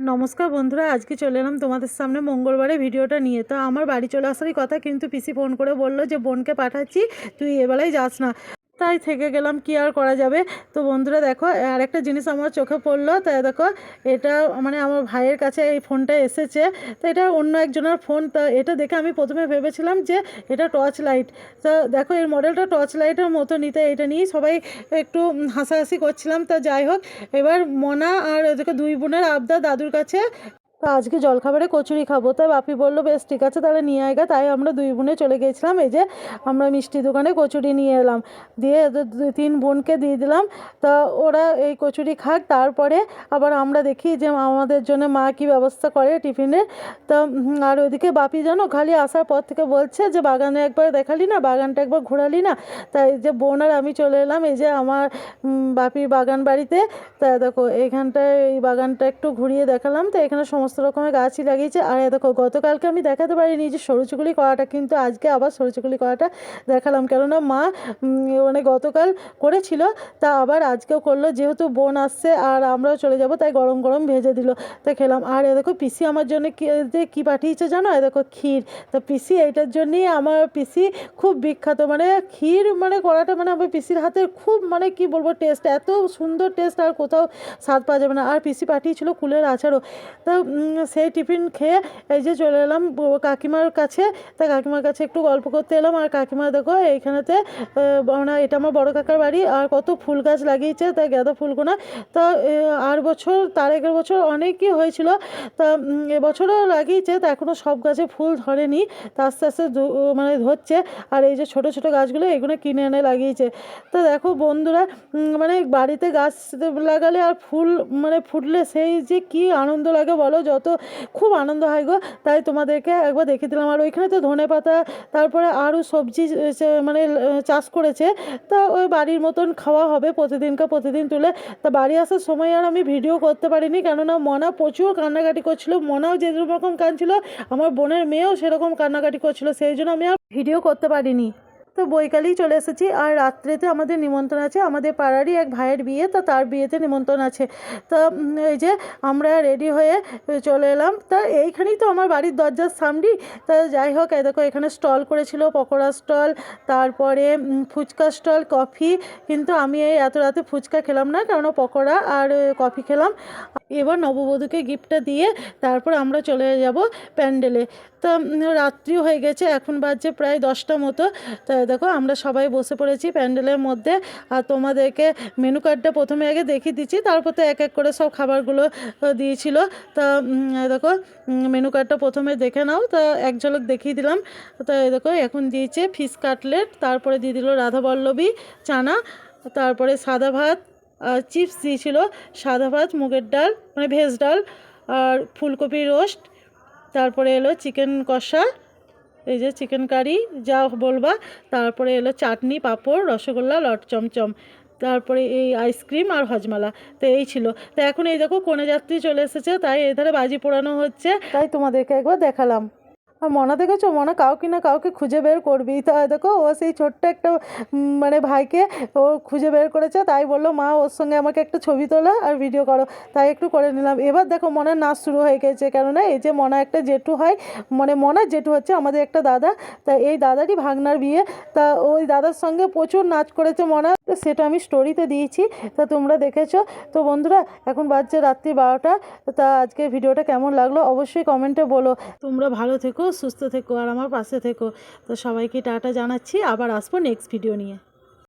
নমস্কার বন্ধুরা, আজকে চলে এলাম তোমাদের সামনে মঙ্গলবারে ভিডিওটা নিয়ে। তো আমার বাড়ি চলে আসারই কথা, কিন্তু পিসি ফোন করে বলল যে, বোনকে পাঠাচ্ছি, তুই এবেলায় যাস না। তাই থেকে গেলাম, কি আর করা যাবে? তো বন্ধুরা দেখো আর একটা জিনিস আমার চোখে পড়ল তাই দেখো, এটা মানে আমার ভাইয়ের কাছে এই ফোনটা এসেছে, তো এটা অন্য একজনের ফোন, তা এটা দেখে আমি প্রথমে ভেবেছিলাম যে এটা টর্চ লাইট তো দেখো, এর মডেলটা টর্চ লাইটের মতো নিতে, এটা নিয়েই সবাই একটু হাসাহাসি করছিলাম, তা যাই হোক, এবার মনা আর ওদেরকে দুই বোনের আবদা দাদুর কাছে তো আজকে জলখাবারে কচুরি খাব। তাই বাপি বলল, বেশ ঠিক আছে, তাহলে নিয়ে আয়গা তাই আমরা দুই বোনে চলে গেছিলাম, এই যে আমরা মিষ্টি দোকানে কচুরি নিয়ে এলাম। দিয়ে তিন বোনকে দিয়ে দিলাম। তা ওরা এই কচুরি খাক, তারপরে আবার আমরা দেখি যে আমাদের জন্য মা কী ব্যবস্থা করে টিফিনের। তা আর ওইদিকে বাপি জানো, খালি আসার পর থেকে বলছে যে, বাগানে একবার দেখালি না, বাগানটা একবার ঘোরালি না? তাই যে বোন আর আমি চলে এলাম, এই যে আমার বাপির বাগান বাড়িতে। তা দেখো, এইখানটায় এই বাগানটা একটু ঘুরিয়ে দেখালাম। তো এখানে সমস্ত রকমের গাছই লাগিয়েছে। আর দেখো, গতকালকে আমি দেখাতে পারিনি যে সরুচুকুলি করাটা, কিন্তু আজকে আবার সরুচুকুলি করাটা দেখালাম। কেননা মা মানে গতকাল করেছিল, তা আবার আজকেও করল। যেহেতু বোন আসছে আর আমরাও চলে যাব, তাই গরম গরম ভেজে দিল তাই খেলাম। আর এ দেখো, পিসি আমার জন্য কি কী পাঠিয়েছে জানো? এ দেখো, ক্ষীর। তো পিসি এইটার জন্যই আমার পিসি খুব বিখ্যাত। মানে ক্ষীর মানে করাটা মানে আমার পিসির হাতের খুব মানে কি বলব, টেস্ট। এত সুন্দর টেস্ট, আর কোথাও স্বাদ পাওয়া যাবে না। আর পিসি পাঠিয়েছিল কুলের আচারও। তা সেই টিফিন খেয়ে এই যে চলে এলাম কাকিমার কাছে। তা কাকিমার কাছে একটু গল্প করতে এলাম। আর কাকিমা দেখো এইখানেতে আহ, মানে এটা আমার বড় কাকার বাড়ি। আর কত ফুল গাছ লাগিয়েছে তাই গাঁদা ফুলগুলো তা আর বছর তার আগের বছর অনেকই হয়েছিল। তা এবছরও লাগিয়েছে তা এখনও সব গাছে ফুল ধরেনি। তা আস্তে আস্তে মানে ধরছে। আর এই যে ছোট ছোট গাছগুলো এগুলো কিনে এনে লাগিয়েছে। তো দেখো বন্ধুরা মানে বাড়িতে গাছ লাগালে আর ফুল মানে ফুটলে সেই যে কি আনন্দ লাগে বলো? যত খুব আনন্দ হয় গো, তাই তোমাদেরকে একবার দেখিয়ে দিলাম। আর ওইখানে তো ধনে পাতা, তারপরে আরও সবজি মানে চাষ করেছে। তা ওই বাড়ির মতন খাওয়া হবে প্রতিদিনকে প্রতিদিন তুলে। তা বাড়ি আসার সময় আর আমি ভিডিও করতে পারিনি, কেননা মনা প্রচুর কান্নাকাটি করছিল। মনাও যে রকম কাঁদছিল, আমার বোনের মেয়েও সেরকম কান্নাকাটি করছিল, সেই জন্য আমি আর ভিডিও করতে পারিনি। তো বৈকালেই চলে এসেছি। আর রাত্রেতে আমাদের নিমন্ত্রণ আছে। আমাদের পাড়ারই এক ভাইয়ের বিয়ে, তা তার বিয়েতে নিমন্ত্রণ আছে। তা এই যে আমরা রেডি হয়ে চলে এলাম। তা এইখানেই তো আমার বাড়ির দরজার সামনেই। তা যাই হোক, এই দেখো এখানে স্টল করেছিল, পকোড়া স্টল, তারপরে ফুচকা স্টল, কফি। কিন্তু আমি এই এত রাতে ফুচকা খেলাম না কারণ পকোড়া আর কফি খেলাম। এবার নববধূকে গিফটটা দিয়ে তারপর আমরা চলে যাব প্যান্ডেলে। তা উম, রাত্রিও হয়ে গেছে এখন বাজছে প্রায় দশটা মতো। তা দেখো আমরা সবাই বসে পড়েছি প্যান্ডেলের মধ্যে। আর তোমাদেরকে মেনু কার্ডটা প্রথমে আগে দেখিয়ে দিচ্ছি তারপর তো এক এক করে সব খাবারগুলো দিয়েছিল। তা দেখো মেনু কার্ডটা প্রথমে দেখে নাও। তা এক ঝলক দেখিয়ে দিলাম। তা দেখো এখন দিয়েছে ফিশ কাটলেট তারপরে দিয়ে দিল রাধাবল্লভী চানা তারপরে সাদা ভাত চিপস দিয়েছিল, সাদা ভাত, মুগের ডাল মানে ভেজ ডাল আর ফুলকপি রোস্ট। তারপরে এলো চিকেন কষা, এই যে চিকেন কারি, যা বলবা। তারপরে এলো চাটনি, পাঁপড়, রসগোল্লা, লট চমচম। তারপরে এই আইসক্রিম আর হজমালা। তো এই ছিল। তো এখন এই দেখো কোনে যাত্রী চলে এসেছে, তাই এধারে বাজি পোড়ানো হচ্ছে। তাই তোমাদেরকে একবার দেখালাম। আর মনা দেখেছ? মনা কাউকে না কাউকে খুঁজে বের করবি। তা দেখো, ও সেই ছোট্ট একটা মানে ভাইকে ও খুঁজে বের করেছে। তাই বলল, মা, ওর সঙ্গে আমাকে একটা ছবি তোলা আর ভিডিও করো। তাই একটু করে নিলাম। এবার দেখো, মনার নাচ শুরু হয়ে গেছে। কেননা, এই যে মনা একটা জেঠু হয় মানে মনার জেঠু হচ্ছে আমাদের একটা দাদা। তা এই দাদারই ভাগনার বিয়ে। তা ওই দাদার সঙ্গে প্রচুর নাচ করেছে মনা। তো সেটা আমি স্টোরিতে দিয়েছি। তা তোমরা দেখেছ। তো বন্ধুরা, এখন বাজছে রাত্রি বারোটা। তা আজকে ভিডিওটা কেমন লাগল? অবশ্যই কমেন্টে বলো। তোমরা ভালো থেকো সুস্থ থেকো, আর আমার পাশে থেকো। তো সবাইকে টাটা জানাচ্ছি, আবার আসব নেক্সট ভিডিও নিয়ে।